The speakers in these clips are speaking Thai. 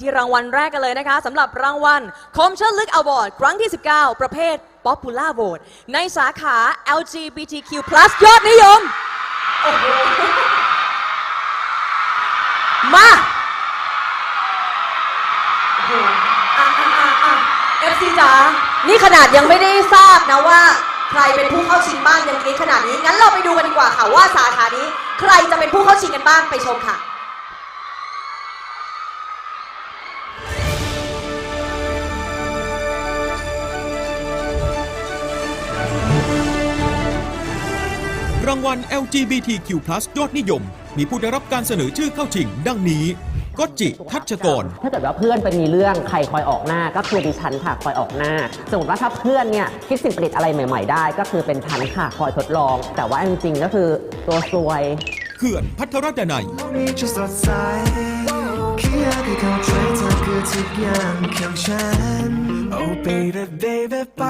ที่รางวัลแรกกันเลยนะคะสำหรับรางวัลคมเชิดลึกอวอร์ดครั้งที่ 19 ประเภท Popular Vote ในสาขา LGBTQ+ ยอดนิยม มาโอ้โหอะอะอะอะ FC จ๋านี่ขนาดยังไม่ได้ทราบนะว่า ใครเป็นผู้เข้าชิงบ้างยังกรี๊ดขนาดนี้ งั้นเราไปดูกันดีกว่าค่ะว่าสาขานี้ ใครจะเป็นผู้เข้าชิงกันบ้างไปชมค่ะ รางวัล LGBTQ+ ยอดนิยม มีผู้ได้รับการเสนอชื่อเข้าชิง ดังนี้ก็จิทัชกร ถ้าเกิดว่าเพื่อนไปมีเรื่องใครคอยออกหน้าก็คือดิฉันค่ะคอยออกหน้า สมมติว่าถ้าเพื่อนเนี่ยคิดสิ่งประดิษฐ์อะไรใหม่ ๆ ได้ ก็คือเป็นฉันค่ะคอยทดลอง แต่ว่าจริงๆก็คือตัวซวยเขื่อนพัทรดนัยมีจะสดใสแค่อยากให้เข้าใจเธอคือทุกอย่างของฉัน Oh baby baby ไป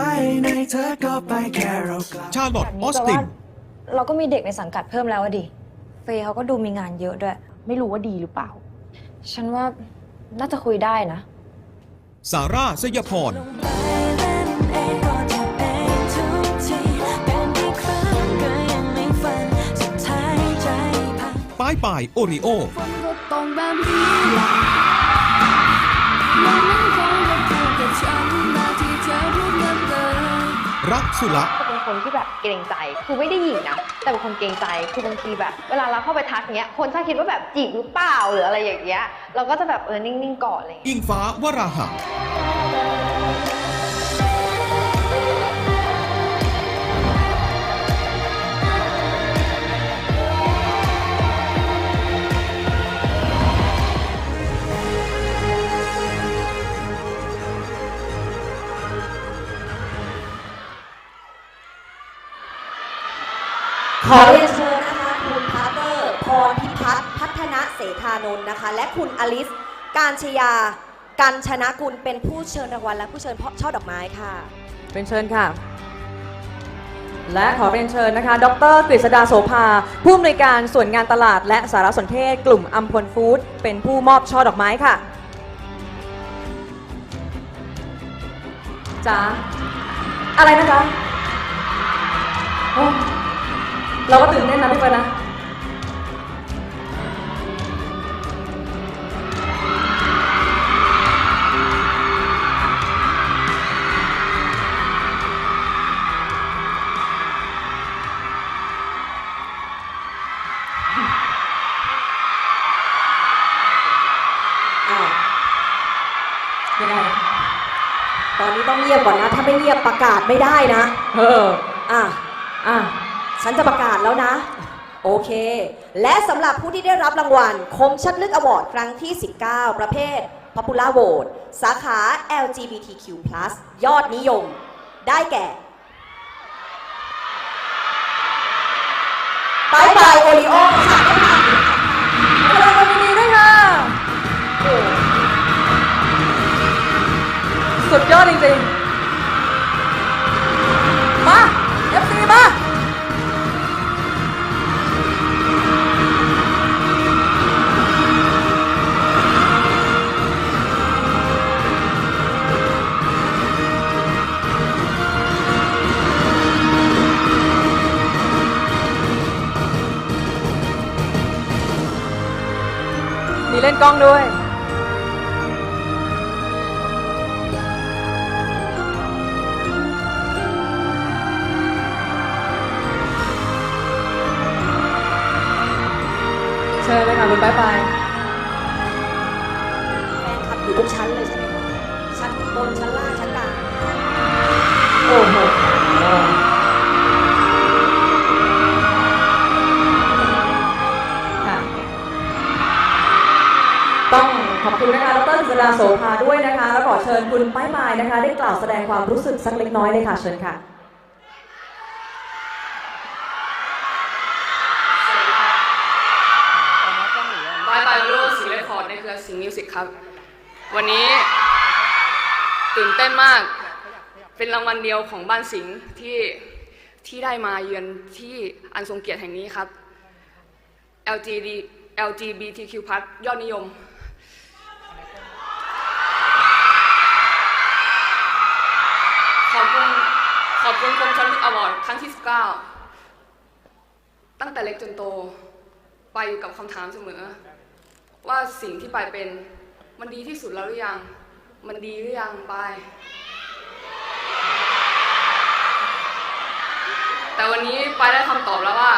ไหนเธอก็ไปแค่เรากลับชาร์ลอตออสติน เราก็มีเด็กในสังกัดเพิ่มแล้วอะดิ เฟย์เขาก็ดูมีงานเยอะด้วย ไม่รู้ว่าดีหรือเปล่า ฉันว่าน่าจะคุยได้นะซาร่าสยพร ป้ายป่ายโอริโอ รักสุระเป็น คนที่แบบเกรงใจ คือไม่ได้หยิงนะ แต่เป็นคนเกรงใจ คือบางทีแบบ เวลาเราเข้าไปทักเนี้ย คนชอบคิดว่าแบบจีบหรือเปล่าหรืออะไรอย่างเงี้ย เราก็จะแบบเออนิ่งๆก่อนอะไรอย่างเงี้ย อิงฟ้าวราหะ ขอเรียนเชิญนะคะคุณพาร์เตอร์พรพิพัฒน์พัฒนะเสธานนท์นะคะ และคุณอลิส การชยากันชนะกุลเป็นผู้เชิญรางวัลและผู้เชิญช่อดอกไม้ค่ะ เป็นเชิญค่ะ และขอเรียนเชิญนะคะ ดรกฤษดาโสภา ผู้อำนวยการส่วนงานตลาด และสารสนเทศ กลุ่มอัมพลฟู้ดเป็นผู้มอบช่อดอกไม้ค่ะจ๋าอะไรนะคะโอ้ เราก็ตื่นเต้นนะพี่เฟิร์นนะ อ้าวไม่ได้ตอนนี้ต้องเงียบก่อนนะ ถ้าไม่เงียบประกาศไม่ได้นะ เออ อะ อะ ฉันจะประกาศแล้วนะ โอเค และสำหรับผู้ที่ได้รับรางวัล คมชัดลึกอวอร์ดครั้งที่ 19 ประเภท Popular Vote สาขา LGBTQ+ ยอดนิยม ได้แก่ปายปายโอริโอค่ะแสดงความยินดีด้วยค่ะ สุดยอดจริงๆ มีเล่นกล้องด้วย เชิญเลยค่ะคุณป้ายปายแฟนคลับอยู่ทุกชั้นเลยใช่ไหมคะชั้นบนชั้นล่าง สุดาโสภาด้วยนะคะ แล้วขอเชิญคุณป้ายปายนะคะ ได้กล่าวแสดงความรู้สึกสักเล็กน้อยเลยค่ะเชิญค่ะบายบายโลสิงเรคอร์ดในเครือสิงห์มิวสิกครับ วันนี้ตื่นเต้นมาก เป็นรางวัลเดียวของบ้านสิงห์ที่ที่ได้มาเยือนที่อันทรงเกียรติแห่งนี้ครับ LGD LGBTQ+ ยอดนิยม คุณคมชันลึกอวอร์ดครั้งที่ 19 ตั้งแต่เล็กจนโต ไปอยู่กับคำถามเสมอ ว่าสิ่งที่ไปเป็นมันดีที่สุดแล้วหรือยัง มันดีหรือยังไป แต่วันนี้ไปได้คำตอบแล้วว่า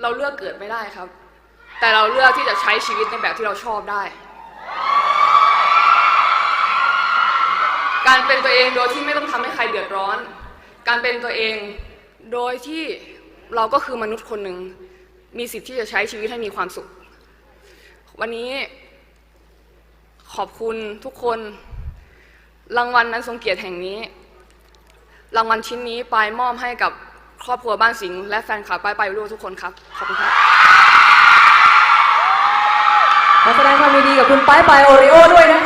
เราเลือกเกิดไม่ได้ครับ แต่เราเลือกที่จะใช้ชีวิตในแบบที่เราชอบได้ การเป็นตัวเองโดยที่ไม่ต้องทำให้ใครเดือดร้อน การเป็นตัวเองโดยที่เราก็คือมนุษย์คนหนึ่ง มีสิทธิ์ที่จะใช้ชีวิตให้มีความสุข วันนี้ขอบคุณทุกคน รางวัลนั้นทรงเกียรติแห่งนี้ รางวัลชิ้นนี้ปายมอบให้กับครอบครัวบ้านสิงห์และแฟนคลับปายปายรู้ทุกคนครับ ขอบคุณครับขอแสดงความยินดีกับคุณป้ายปายโอริโอด้วยนะคะ